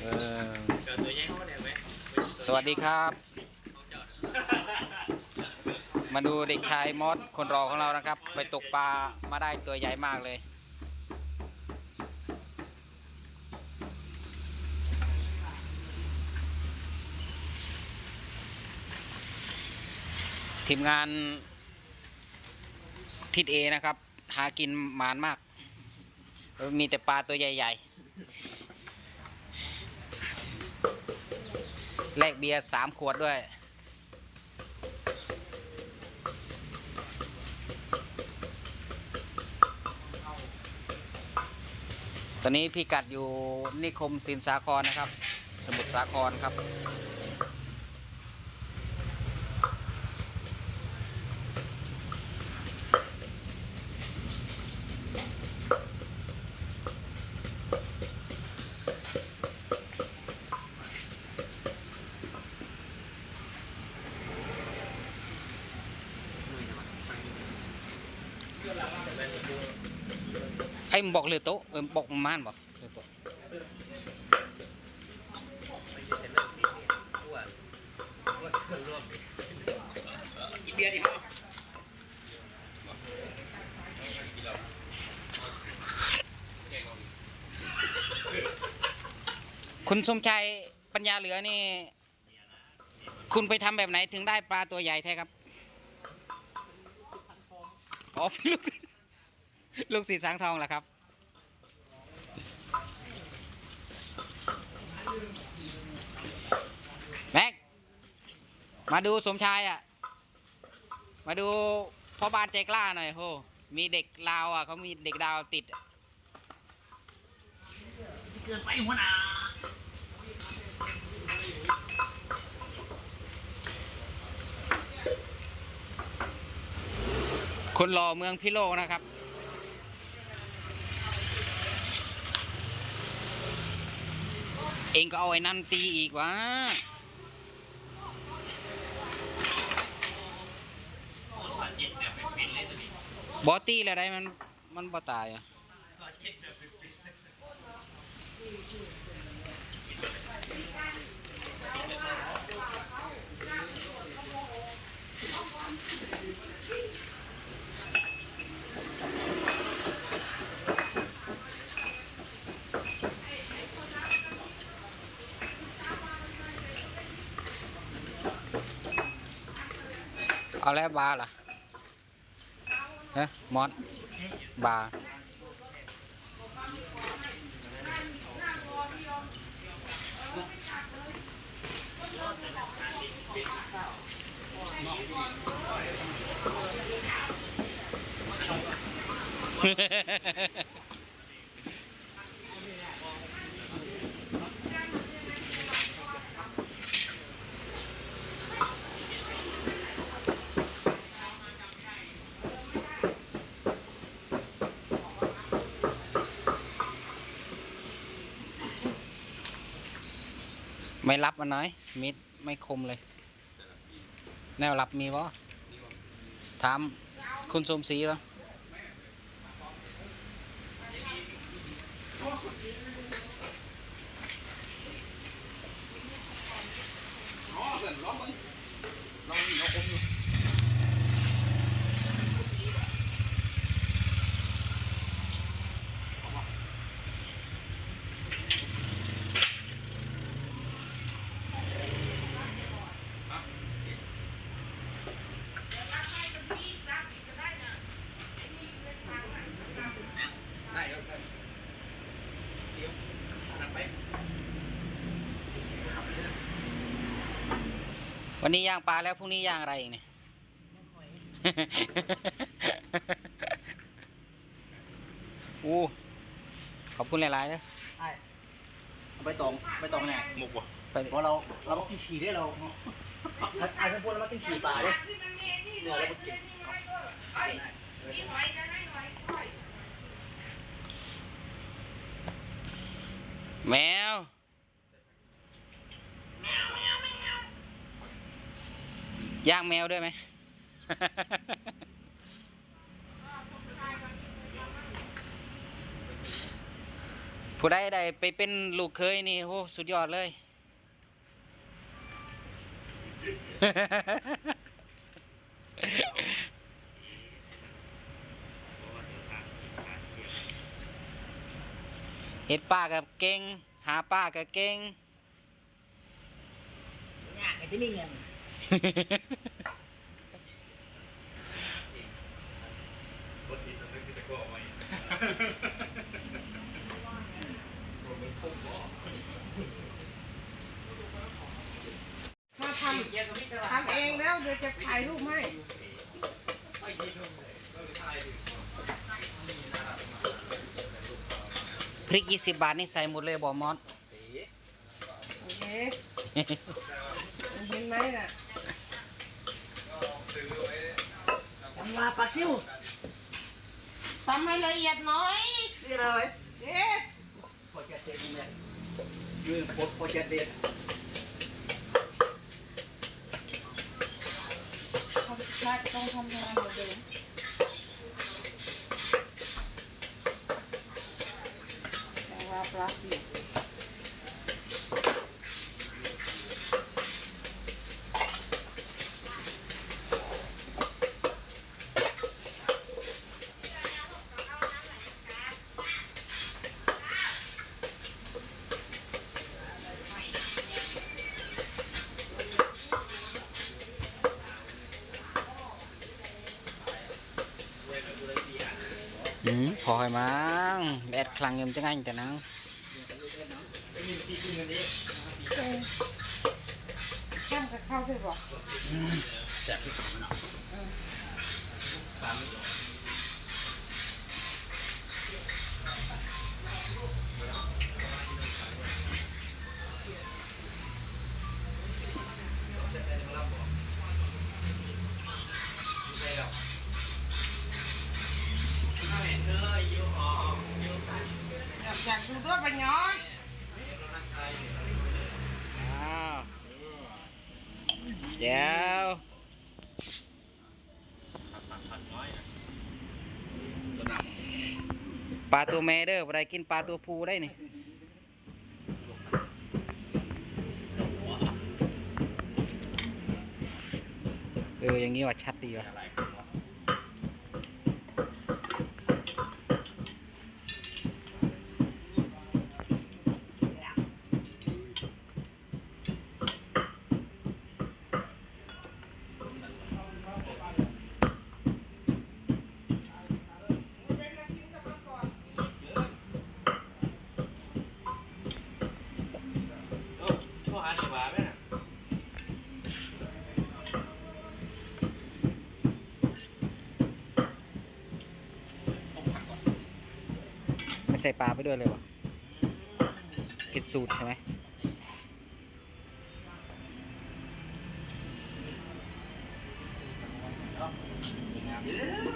เออสวัสดีครับ มาดูเด็กชายมอสคนรอของเรานะครับ ไปตกปลามาได้ตัวใหญ่มากเลย ทีมงานทิศเอนะครับ หากินหมานมาก มีแต่ปลาตัวใหญ่ ๆ แลกเบียร์สามขวดด้วย ตอนนี้พี่กัดอยู่นิคมสินสาครนะครับ สมุทรสาครครับ ไอ้มบอกเรือโต๊ะบอกม่านบอกเรือโต๊ะกินเบียร์ดิคุณสมชัยปัญญาเหลือนี่ คุณไปทำแบบไหนถึงได้ปลาตัวใหญ่แท้ครับ อ๋อลูก ลูกสีสังทองเหรอครับ แม็ก มาดูสมชายอะ มาดูพ่อบ้านใจกล้าหน่อยโห มีเด็กลาวอะเขามีเด็กดาวติดเกินไปหัวหน้าคนรอเมืองพิโลกนะครับ เองก็เอาไอ้นั่นตีอีกวะบอตี้อะไรมัน มันบ่ตายอะ เอาแล้วบาร์ล่ะฮะมอสบาร์ ไม่รับมันน้อยมิดไม่คมเลย แนวรับมีบ่ถามคุณสมศรีวะ อ๋อเกินร้องมึงลองลองคมอยู่ ได้ครับเดี๋ยวตัดไป วันนี้ย่างปลาแล้วพรุ่งนี้ย่างอะไรอีกเนี่ยอู้ขอบคุณหลายๆนะใช่เอาไปตองไปตองเนี่ยมุกวะไปเพราะเราเรามากินฉี่ได้เราไอ้ท่านพูดแล้วมากินฉี่ป่าด้วยเนื้อเรามากินแมว ย่างแมวด้วยไหมผู้ใดได้ไปเป็นลูกเคยนี่โอ้สุดยอดเลยเฮ็ดป้ากับเก่ง หาป้ากับเก่งยากไอ้ที่นี่เงิน คนที่ต้องนึกจะก็ไว้มาทำทำเองแล้วเดี๋ยวจะถ่ายรูปให้พริก 20 บาท นี่ใส่หมดเลยบ่มอสโอเค เห็นไหมน่ะตำลาปลาซิวทำให้ละเอียดหน่อย นี่เลยเด็ดพอจะเด็ดนี่เลยยืนพอพอจะเด็ดเขาพลาดต้องทำงานเหมือนเดิมแต่ว่าปลาเปี อืมพอให้มั้งแอดคลังยังจะง่ายแต่นังเออข้ามกับข้าวด้วยบอกแซ่บที่สุดมันเนาะ อยากดูด้วยปะย้อนอ้าวแจ๋วปลาตัวแม่เด้อบ่ได้กินปลาตัวผู้ได้นี่เอออย่างนี้ว่าชัดดีว่ะ ใส่ปลาไปด้วยเลยวะผิดสูตรใช่ไหมเยอะ